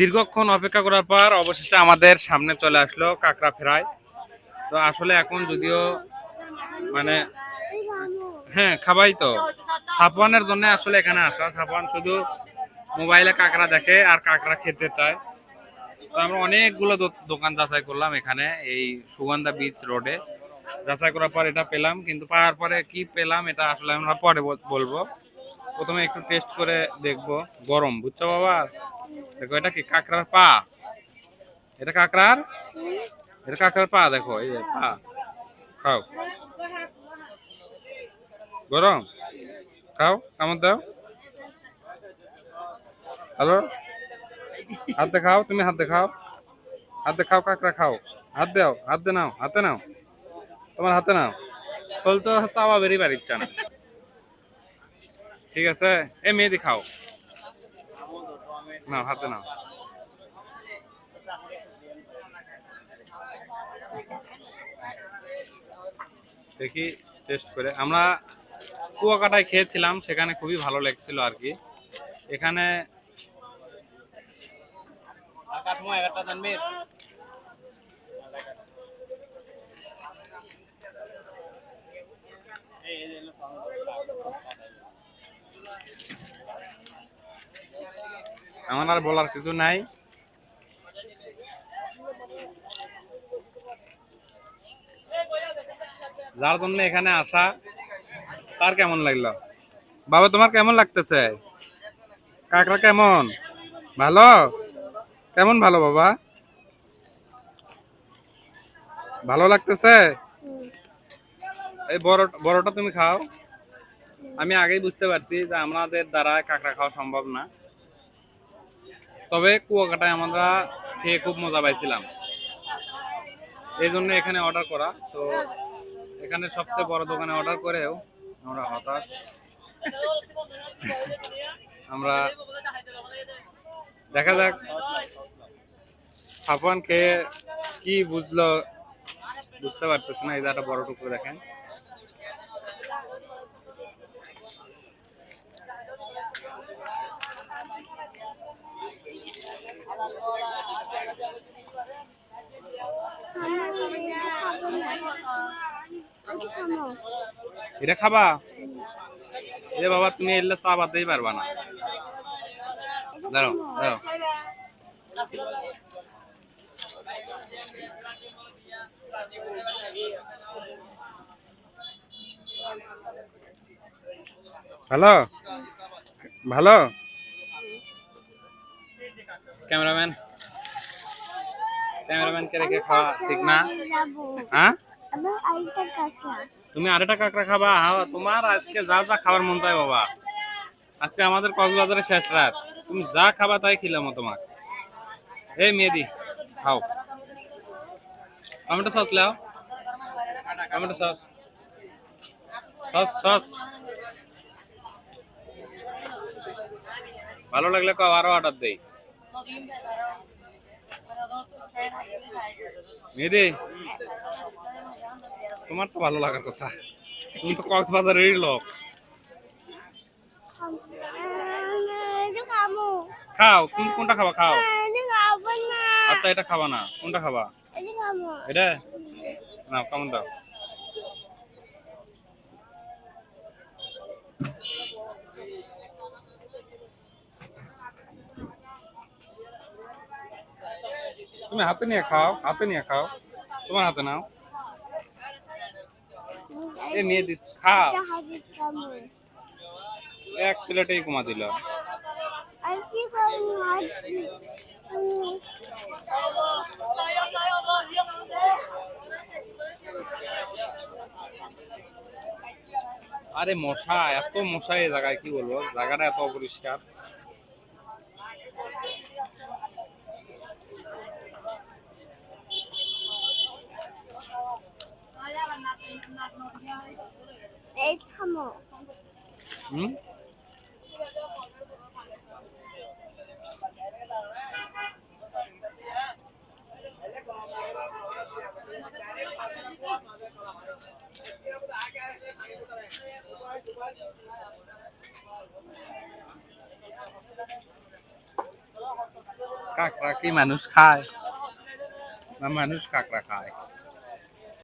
দীর্ঘক্ষণ অপেক্ষা করার পর অবশেষে আমাদের সামনে চলে আসলো কাঁকড়া ফ্রাই। তো আসলে এখন যদিও মানে হ্যাঁ খাবাই তো। সাফওয়ানের জন্য আসলে এখানে আসা। সাফওয়ান শুধু মোবাইলে কাঁকড়া দেখে আর কাঁকড়া খেতে চায়। তো আমরা অনেকগুলো দোকান যাচাই করলাম এখানে, এই সুগন্ধা বিচ রোডে যাচাই করার পর এটা পেলাম, কিন্তু পাওয়ার পরে কি পেলাম এটা আসলে আমরা পরে বলব। প্রথমে একটু টেস্ট করে দেখব। গরম, বুঝছ বাবা? দেখো, এটা কি কাঁকড়ার পা? এটা কাঁকড়ার? এটা কাঁকড়ার পা, দেখো, এই পা। খাও। গরম। খাও, কামড় দাও। হ্যালো? হাত দেখাও তুমি হাত দেখাও হাত দেখাও কাঁকড়া খাও। হাত দাও, হাত দে নাও, হাতে নাও। তোমার হাতে নাও। খোল তো চাওয়া বেরিয়ে ইচ্ছা না ঠিক আছে? এ মেয়েদি খাও। নাও হাতে নাও দেখি টেস্ট করে। আমরা কুয়াকাটায় খেয়েছিলাম, সেখানে খুবই ভালো লাগছিল আর কি। এখানে আমার আর বলার কিছু নাই। যার জন্য এখানে আসা, তার কেমন লাগল? বাবা, তোমার কেমন লাগতেছে? কাকড়া কেমন? ভালো? কেমন ভালো বাবা? ভালো লাগতেছে? এই বড়, বড়টা তুমি খাও। আমি আগেই বুঝতে পারছি যে আমাদের দ্বারা কাঁকড়া খাওয়া সম্ভব না। তবে কুয়াকাটায় আমরা খেয়ে খুব মজা পাইছিলাম। এই জন্য এখানে অর্ডার করা। তো এখানে সবচেয়ে বড় দোকানে অর্ডার করেও আমরা হতাশ। আমরা দেখা যাক সাফান খেয়ে কি বুঝলো, বুঝতে পারতেছে না, এই একটা বড় টুকরো দেখেন। এটা খাবা? এ বাবা তুমি এলে চা বাদতেই পারবা না। দাঁড়াও। ভালো? ভালো? ক্যামেরাম্যান। ক্যামেরাম্যানকে রেখে খাওয়া ঠিক না? হ্যাঁ? তুমি আরেকটা কাঁকড়া খাবা হ্যাঁ তোমার আজকে যা যা খাবার মন চায় বাবা। আজকে আমাদের কক্সবাজারে শেষ রাত। তুমি যা খাবা তাই খিলামো তোমার। এই মেয়েদি খাও। টমেটো সস লাও টমেটো সস। Sauce sauce. ভালো লাগলে কাও আরও অর্ডার দেই। মেয়েদি তোমার তো ভালো লাগার কথা। তুমি তো কক্সবাজারেরই লোক। খাও তুমি কোনটা খাবা? খাও। আচ্ছা এটা খাবা না। কোনটা খাবা? এটা না কেমন দাও? তুমি হাতে নিয়ে খাও, হাতে নিয়ে খাও। তোমার হাতে নাও। এ, নিয়ে দি, খাও। এক প্লেটেই কমা দিল। আরে মশা, এত মশা এই জায়গায়, কি বলব? জায়গাটা এত অপরিষ্কার। হুম কাঁকড়া কি মানুষ খায় না মানুষ কাঁকড়া খায়